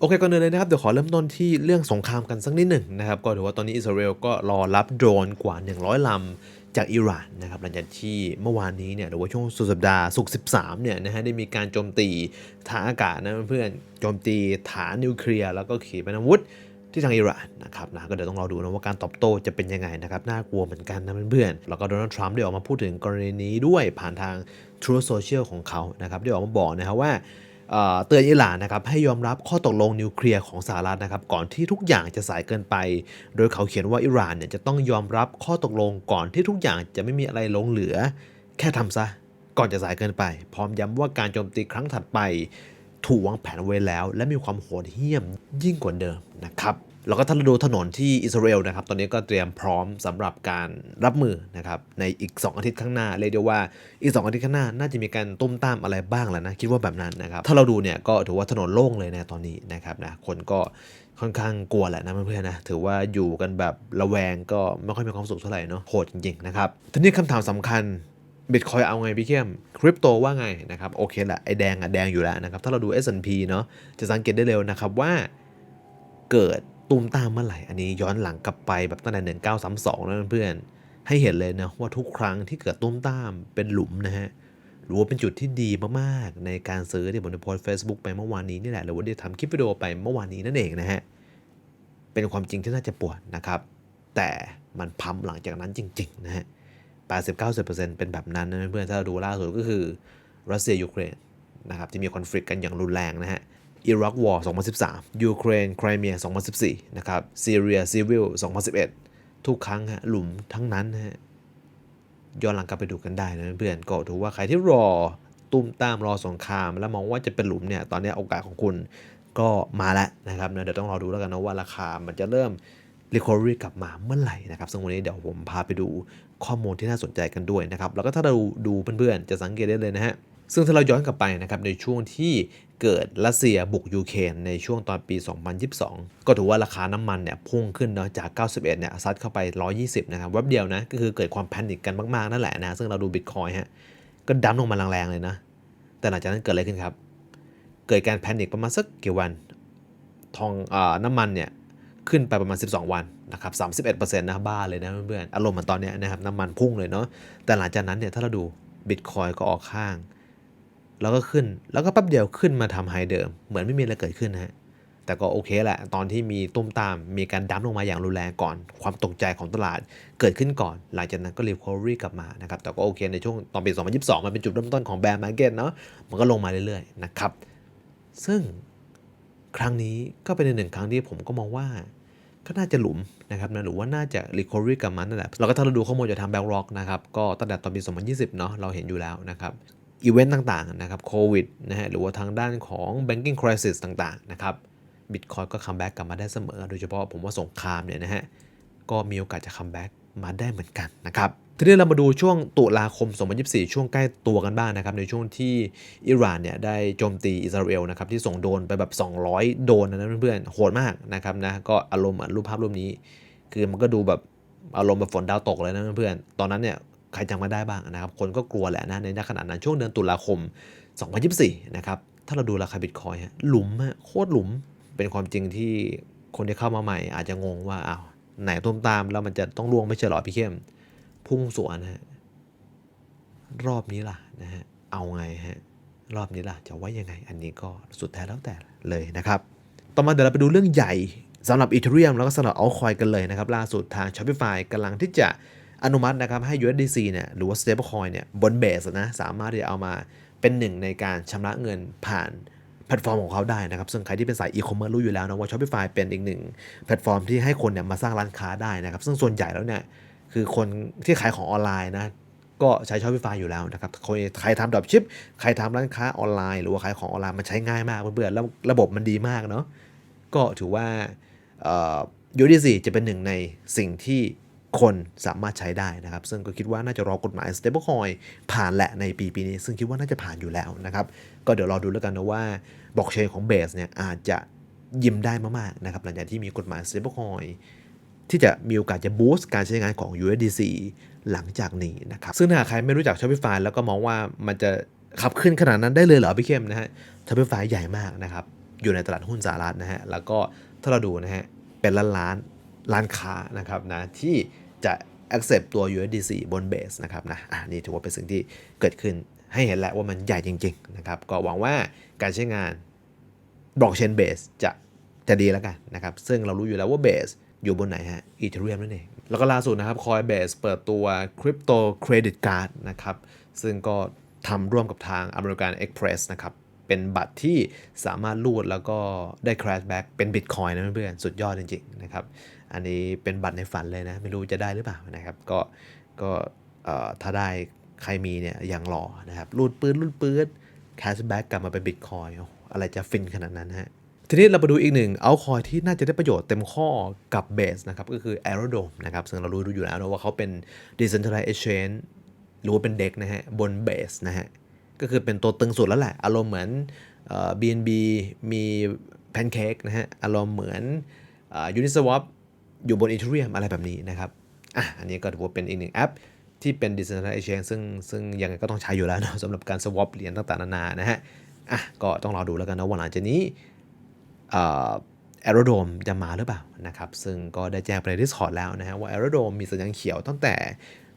โอเคก่อนอื่นเลยนะครับ เดี๋ยวขอเริ่มต้นที่เรื่องสงครามกันสักนิดหนึ่งนะครับ ก็ถือว่าตอนนี้อิสราเอลก็รอรับโดรนกว่า 100 ลำจากอิหร่านนะครับหลังจากที่เมื่อวานนี้เนี่ยหรือว่าช่วงสุดสัปดาห์ศุกร์13 เนี่ยนะฮะได้มีการโจมตีทางอากาศนะเพื่อนโจมตีฐานนิวเคลียร์แล้วก็ขีปนาวุธที่ทางอิหร่านนะครับนะก็เดี๋ยวต้องรอดูนะว่าการตอบโต้จะเป็นยังไงนะครับน่ากลัวเหมือนกันนะเพื่อนๆแล้วก็โดนัลด์ทรัมป์ได้ออกมาพูดถึงกรณีนี้ด้วยผ่านทาง True Social ของเขานะครับได้ออกมาบอกนะครับว่า เตือนอิหร่านนะครับให้ยอมรับข้อตกลงนิวเคลียร์ของสหรัฐนะครับก่อนที่ทุกอย่างจะสายเกินไป โดยเขาเขียนว่าอิหร่านเนี่ยจะต้องยอมรับข้อตกลงก่อนที่ทุกอย่างจะไม่มีอะไรหลงเหลือ แค่ทำซะก่อนจะสายเกินไป พร้อมย้ำว่าการโจมตีครั้งถัดไป ถูกวางแผนไว้แล้ว และมีความโหดเหี้ยมยิ่งกว่าเดิมนะครับ แล้วก็ถ้าเราดูถนนที่อิสราเอลนะครับ ตอนนี้ก็เตรียมพร้อมสำหรับการรับมือนะครับ ในอีก 2 อาทิตย์ข้างหน้า เรียกได้ว่าอีก 2 อาทิตย์ข้างหน้า น่าจะมีการตุ้มตามอะไรบ้างแล้วนะ คิดว่าแบบนั้นนะครับ ถ้าเราดูเนี่ยก็ถือว่าถนนโล่งเลยนะตอนนี้นะครับนะ คนก็ค่อนข้างกลัวแหละนะเพื่อนๆนะ ถือว่าอยู่กันแบบระแวงก็ไม่ค่อยมีความสุขเท่าไหร่เนาะ โหดจริงๆนะครับ ทีนี้คำถามสำคัญบิตคอยเอาไงพี่เข้มคริปโตว่าไงนะครับ โอเคแหละไอแดงอะแดงอยู่แล้วนะครับ ถ้าเราดู S&P เนาะ จะสังเกตได้เร็วนะครับว่าเกิด ตูมตามเมื่อไหร่ อันนี้ย้อนหลังกลับไปแบบตั้งแต่1932แล้วนะเพื่อน ให้เห็นเลยนะว่าทุกครั้งที่เกิดตูมตามเป็นหลุมนะฮะหรือว่าเป็นจุดที่ดีมากๆ ในการซื้อที่ผมได้โพสต์ Facebook ไปเมื่อวานนี้นี่แหละหรือว่าได้ทำคลิปวิดีโอไปเมื่อวานนี้นั่นเองนะฮะเป็นความจริงที่น่าจะปวดนะครับ แต่มันพัมหลังจากนั้นจริงๆนะฮะ80-90%เป็นแบบนั้นนะเพื่อนถ้าเราดูล่าสุดก็คือรัสเซียยูเครนนะครับที่มีคอนฟ lict กันอย่างรุนแรงนะฮะ อิรักวอร์2013 ยูเครนไครเมีย 2014 นะครับซีเรียซีวิล2011 ทุกครั้งฮะหลุมทั้งนั้นฮะย้อนหลังกลับไปดูกันได้นะเพื่อนก็ถือว่าใครที่รอตุ้มตามรอสงคราม แล้วมองว่าจะเป็นหลุมเนี่ยตอนนี้โอกาสของคุณก็มาแล้วนะครับนะเดี๋ยวต้องรอดูแล้วกันนะว่าราคามันจะเริ่ม recovery กลับมาเมื่อไหร่นะครับ ซึ่งวันนี้เดี๋ยวผมพาไปดูข้อมูลที่น่าสนใจกันด้วยนะครับ แล้วก็ถ้าเราดูเพื่อนๆ จะสังเกตได้เลยนะฮะ ซึ่งถ้าเราย้อนกลับไปนะครับในช่วงที่เกิดรัสเซียบุกยูเครนในช่วงตอนปี 2022 ก็ถือว่าราคาน้ำมันเนี่ยพุ่งขึ้นเนาะจาก 91 เนี่ยซัดเข้าไป 120 นะครับแวบเดียวนะ ก็คือเกิดความแพนิคกันมากๆนั่นแหละนะ ซึ่งเราดูบิตคอยฮะ ก็ดัมลงมาแรงๆเลยนะ แต่หลังจากนั้นเกิดอะไรขึ้นครับ เกิดการแพนิคประมาณสักกี่วัน ทองอาน้ำมันเนี่ยขึ้นไปประมาณ 12 วันนะครับ31%นะบ้าเลยนะเพื่อนๆ อารมณ์เหมือนตอนนี้นะครับน้ำมันพุ่งเลยเนาะ แต่หลังจากนั้นเนี่ยถ้าเราดูบิตคอยก็ออกข้าง แล้วก็ขึ้น แล้วก็แป๊บเดียวขึ้นมาทำไฮเดิม เหมือนไม่มีอะไรเกิดขึ้นนะฮะ แต่ก็โอเคแหละ ตอนที่มีตุ้มตาม มีการดั้มลงมาอย่างรุนแรงก่อน ความตกใจของตลาดเกิดขึ้นก่อน หลังจากนั้นก็รีคอรี่กลับมานะครับ แต่ก็โอเคในช่วงตอนปี 2022 มันเป็นจุดเริ่มต้นของแบร์มาร์เก็ตเนาะ มันก็ลงมาเรื่อยๆนะครับ ซึ่งครั้งนี้ก็เป็นหนึ่งครั้งที่ผมก็มองว่าก็น่าจะหลุมนะครับนะหรือว่าน่าจะ recovery กลับมานั่นแหละแล้วก็ถ้าเราดูข้อมูลจากทาง BlackRock นะครับ ก็ตั้งแต่ตอนปี 2020 เนาะเราเห็นอยู่แล้วนะครับ อีเวนต์ต่างๆนะครับโควิดนะฮะหรือว่าทางด้านของ banking crisis ต่างๆนะครับบิตคอยก็คัมแบ็กกลับมาได้เสมอ โดยเฉพาะผมว่าสงครามเนี่ยนะฮะก็มีโอกาสจะคัมแบ็กมาได้เหมือนกันนะครับทีนี้เรามาดูช่วงตุลาคม 2024 ช่วงใกล้ตัวกันบ้างนะครับ ในช่วงที่อิหร่านเนี่ยได้โจมตีอิสราเอลนะครับที่ส่งโดนไปแบบ 200 โดนนะเพื่อนๆโหดมากนะครับนะก็อารมณ์รูปภาพรูปนี้ คือมันก็ดูแบบอารมณ์แบบฝนดาวตกเลยนะเพื่อนๆตอนนั้นเนี่ย ใครจำมาได้บ้างนะครับ คนก็กลัวแหละนะในขณะนั้นช่วงเดือนตุลาคม 2024 นะครับ ถ้าเราดูราคาบิตคอยน์หลุมอะโคตรหลุมเป็นความจริงที่คนที่เข้ามาใหม่ อาจจะงงว่าอ้าวไหนต้มตามแล้วมันจะต้องล่วงไม่ใช่หรอพี่เข้มพุ่งสวนฮะรอบนี้ล่ะนะฮะเอาไงฮะรอบนี้ล่ะจะว่ายังไง อันนี้ก็สุดแท้แล้วแต่เลยนะครับ ต่อมาเดี๋ยวเราไปดูเรื่องใหญ่สำหรับ Ethereum แล้วก็สำหรับ Altcoin กันเลยนะครับ ล่าสุดทาง Shopify กำลังที่จะ อนุมัตินะครับให้ USDC เนี่ยหรือว่า Stablecoin เนี่ยบนเบสนะสามารถที่จะเอามาเป็นหนึ่งในการชำระเงินผ่านแพลตฟอร์มของเขาได้นะครับ ซึ่งใครที่เป็นสายอีคอมเมิร์ซรู้อยู่แล้วนะว่า Shopify เป็นอีกหนึ่งแพลตฟอร์มที่ให้คนเนี่ยมาสร้างร้านค้าได้นะครับ ซึ่งส่วนใหญ่แล้วเนี่ยคือคนที่ขายของออนไลน์นะก็ใช้ Shopify อยู่แล้วนะครับ ใครทำดรอปชิป ใครทำร้านค้าออนไลน์ หรือว่าขายของออนไลน์มันใช้ง่ายมากเพื่อนๆแล้วระบบมันดีมากเนาะก็ถือว่าเอ่อ USDC จะเป็นหนึ่งในสิ่งที่ คนสามารถใช้ได้นะครับ ซึ่งก็คิดว่าน่าจะรอกฎหมาย stablecoin ผ่านแหละในปีปีนี้ ซึ่งคิดว่าน่าจะผ่านอยู่แล้วนะครับ ก็เดี๋ยวรอดูแล้วกันนะว่าบล็อกเชนของ Base เนี่ยอาจจะยิ้มได้มากๆนะครับหลังจากที่มีกฎหมาย stablecoin ที่จะมีโอกาสจะบูสต์การใช้งานของ USDC หลังจากนี้นะครับ ซึ่งถ้าหากใครไม่รู้จัก Shopify แล้วก็มองว่ามันจะขับขึ้นขนาดนั้นได้เลยเหรอพี่เข้มนะฮะ Shopify ใหญ่มากนะครับ อยู่ในตลาดหุ้นสหรัฐนะฮะ แล้วก็ถ้าเราดูนะฮะ เป็นล้านล้าน ร้านค้านะครับนะที่จะ accept ตัว USDC บนเบสนะครับนะอ่านี่ถือว่าเป็นสิ่งที่เกิดขึ้นให้เห็นแล้วว่ามันใหญ่จริงๆนะครับก็หวังว่าการใช้งานบล็อกเชนเบสจะจะดีแล้วกันนะครับ ซึ่งเรารู้อยู่แล้วว่าเบสอยู่บนไหนฮะอีเทเรียมนั่นเอง แล้วก็ล่าสุดนะครับ Coinbase เปิดตัว Crypto Credit Card นะครับ ซึ่งก็ทำร่วมกับทาง American Express นะครับ เป็นบัตรที่สามารถรูดแล้วก็ได้ cashback เป็น Bitcoin นะเพื่อนๆสุดยอดจริงๆนะครับ อันนี้เป็นบัตรในฝันเลยนะ ไม่รู้จะได้หรือเปล่านะครับ ก็ก็ถ้าได้ใครมีเนี่ยอย่างหล่อนะครับ รูดปืนรูดปืน cashback กลับมาเป็น Bitcoin โอ้โหอะไรจะฟินขนาดนั้นฮะทีนี้เราไปดูอีกหนึ่งเอาคอยที่น่าจะได้ประโยชน์เต็มข้อกับเบสนะครับก็คือ Aerodome นะครับซึ่งเรารู้อยู่แล้วนะว่าเขาเป็น Decentralized Exchange หรือว่าเป็นเด็กนะฮะบนเบสนะฮะ ก็คือเป็นตัวตึงสุดแล้วแหละ อารมณ์เหมือนเอ่อ BNB มี Pancake นะฮะ อารมณ์เหมือนเอ่อ Uniswap อยู่บน Ethereum อะไรแบบนี้นะครับ อะ อันนี้ก็ถือว่าเป็นอีกหนึ่งแอป ที่เป็น Decentralized Exchange ซึ่งซึ่งยังไงก็ต้องใช้อยู่แล้วเนะสำหรับการ swap เหรียญต่างๆนานานะฮะ อะ ก็ต้องรอดูแล้วกันนะว่าหลังจากนี้แอโรโดมจะมาหรือเปล่านะครับ ซึ่งก็ได้แจ้งไปใน Discord แล้วนะฮะว่าแอโรโดมมีสัญญาณเขียวตั้งแต่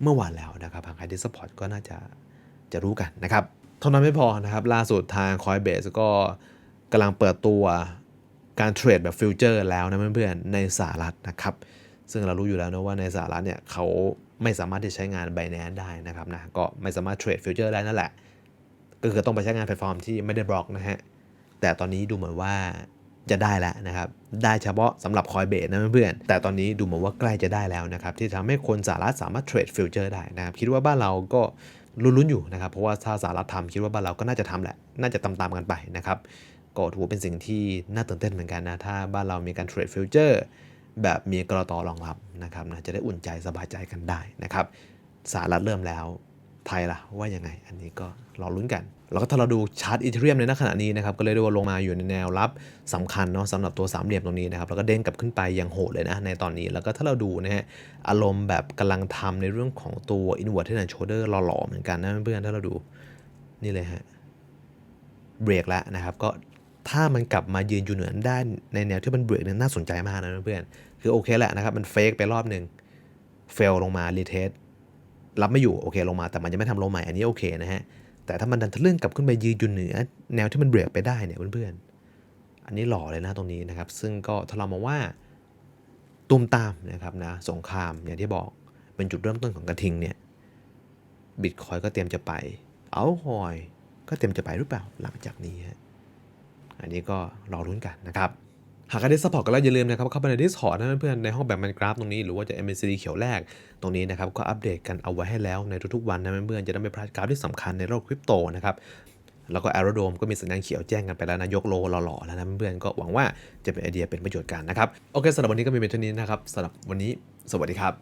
เมื่อวานแล้วนะครับหากใครที่สปอร์ตก็น่าจะจะรู้กันนะครับ เท่านั้นไม่พอนะครับ ล่าสุดทาง Coinbase ก็กำลังเปิดตัวการเทรดแบบฟิวเจอร์แล้วนะเพื่อนๆในสหรัฐนะครับ ซึ่งเรารู้อยู่แล้วนะว่าในสหรัฐเนี่ยเขาไม่สามารถที่จะใช้งาน Binance ได้นะครับนะก็ไม่สามารถเทรดฟิวเจอร์ได้นั่นแหละ ก็คือต้องไปใช้งานแพลตฟอร์มที่ไม่ได้บล็อกนะฮะแต่ตอนนี้ดูเหมือนว่าจะได้แล้วนะครับ ได้เฉพาะสำหรับคอยเบสนะเพื่อนๆแต่ตอนนี้ดูเหมือนว่าใกล้จะได้แล้วนะครับ ที่ทำให้คนสหรัฐสามารถเทรดฟิวเจอร์ได้นะครับ คิดว่าบ้านเราก็ ลุ้นๆอยู่นะครับ เพราะว่าถ้าสหรัฐทำคิดว่าบ้านเราก็น่าจะทำแหละ น่าจะตามๆกันไปนะครับ ก็ถือเป็นสิ่งที่น่าตื่นเต้นเหมือนกันนะ ถ้าบ้านเรามีการเทรดฟิวเจอร์แบบมีกรตรองรับนะครับนะจะได้อุ่นใจสบายใจกันได้นะครับสหรัฐเริ่มแล้ว ไทยล่ะว่ายังไง อันนี้ก็รอลุ้นกัน แล้วก็ถ้าเราดูชาร์ตอีเทเรียมในขณะนี้นะครับก็เลยได้ว่าลงมาอยู่ในแนวรับสำคัญเนาะสำหรับตัวสามเหลี่ยมตรงนี้นะครับแล้วก็เด้งกลับขึ้นไปอย่างโหดเลยนะในตอนนี้ แล้วก็ถ้าเราดูนะฮะอารมณ์แบบกำลังทำในเรื่องของตัว inward head and shoulder หล่อๆเหมือนกันนะเพื่อนๆถ้าเราดูนี่เลยฮะเบรกแล้วนะครับก็ถ้ามันกลับมายืนอยู่เหนือได้ในแนวที่มันเบรกเนี่ยน่าสนใจมากนะเพื่อนๆคือโอเคแหละนะครับมันเฟกไปรอบหนึ่งเฟลลงมารีเทส รับไม่อยู่โอเคลงมาแต่มันจะไม่ทำโลใหม่อันนี้โอเคนะฮะแต่ถ้ามันดันทะลึ่งกลับขึ้นไปยืนอยู่เหนือ แนวที่มันเบรกไปได้เนี่ยเพื่อนๆอันนี้หล่อเลยนะตรงนี้นะครับ ซึ่งก็ถ้าเรามาว่าตุมตามนะครับนะสงครามอย่างที่บอกเป็นจุดเริ่มต้นของกระทิงเนี่ยบิตคอยก็เตรียมจะไปเอาหอยก็เตรียมจะไปหรือเปล่าหลังจากนี้ฮะอันนี้ก็รอรุ้นกันนะครับ หากใครได้สปอร์ตกันแล้วอย่าลืมนะครับเข้าไปใน Discord นะเพื่อนๆในห้องแบบมันกราฟตรงนี้หรือว่าจะ MNCD เขียวแรกตรงนี้นะครับก็อัปเดตกันเอาไว้ให้แล้วในทุกๆวันนะเพื่อนๆจะได้ไม่พลาดกราฟที่สำคัญในโลกคริปโตนะครับแล้วก็แอโรโดมก็มีสัญญาณเขียวแจ้งกันไปแล้วนะยกโลหล่อๆแล้วนะเพื่อนๆก็หวังว่าจะเป็นไอเดียเป็นประโยชน์กันนะครับโอเคสำหรับวันนี้ก็มีเป็นเท่านี้นะครับสำหรับวันนี้สวัสดีครับ